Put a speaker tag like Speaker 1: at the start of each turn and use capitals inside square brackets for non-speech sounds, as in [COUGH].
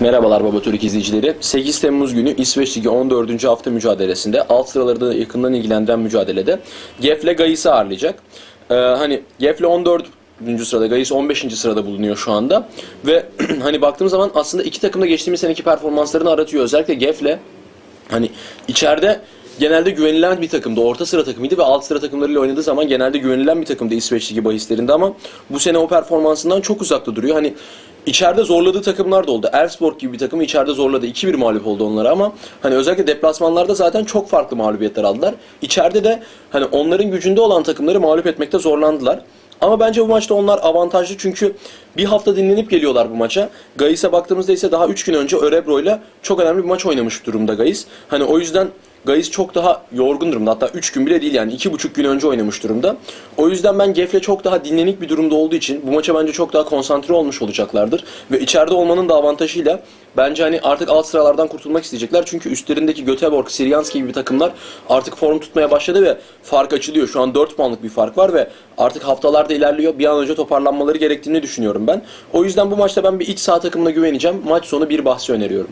Speaker 1: Merhabalar Baba Türk izleyicileri. 8 Temmuz günü İsveç Ligi 14. hafta mücadelesinde alt sıraları da yakından ilgilendiren mücadelede Gefle Gayis'i ağırlayacak. Ee, hani Gefle 14. sırada, Gayis 15. sırada bulunuyor şu anda. Ve [CLEARS THROAT] hani baktığım zaman aslında iki takım da geçtiğimiz seneki performanslarını aratıyor. Özellikle Gefle hani içeride genelde güvenilen bir takımdı. Orta sıra takımıydı ve alt sıra takımlarıyla oynadığı zaman genelde güvenilen bir takımdı İsveç Ligi bahislerinde ama bu sene o performansından çok uzakta duruyor. Hani içeride zorladığı takımlar da oldu. Elfsborg gibi bir takımı içeride zorladı. 2-1 mağlup oldu onlara ama hani özellikle deplasmanlarda zaten çok farklı mağlubiyetler aldılar. İçeride de hani onların gücünde olan takımları mağlup etmekte zorlandılar. Ama bence bu maçta onlar avantajlı çünkü bir hafta dinlenip geliyorlar bu maça. Gayis'e baktığımızda ise daha 3 gün önce Örebro ile çok önemli bir maç oynamış durumda Gayis. Hani o yüzden Gayis çok daha yorgun durumda. Hatta 3 gün bile değil yani 2,5 gün önce oynamış durumda. O yüzden ben Gefle çok daha dinlenik bir durumda olduğu için bu maça bence çok daha konsantre olmuş olacaklardır. Ve içeride olmanın da avantajıyla bence hani artık alt sıralardan kurtulmak isteyecekler. Çünkü üstlerindeki Göteborg, Siryanski gibi takımlar artık form tutmaya başladı ve fark açılıyor. Şu an 4 puanlık bir fark var ve artık haftalarda ilerliyor. Bir an önce toparlanmaları gerektiğini düşünüyorum ben. O yüzden bu maçta ben bir iç saha takımına güveneceğim. Maç sonu bir bahsi öneriyorum.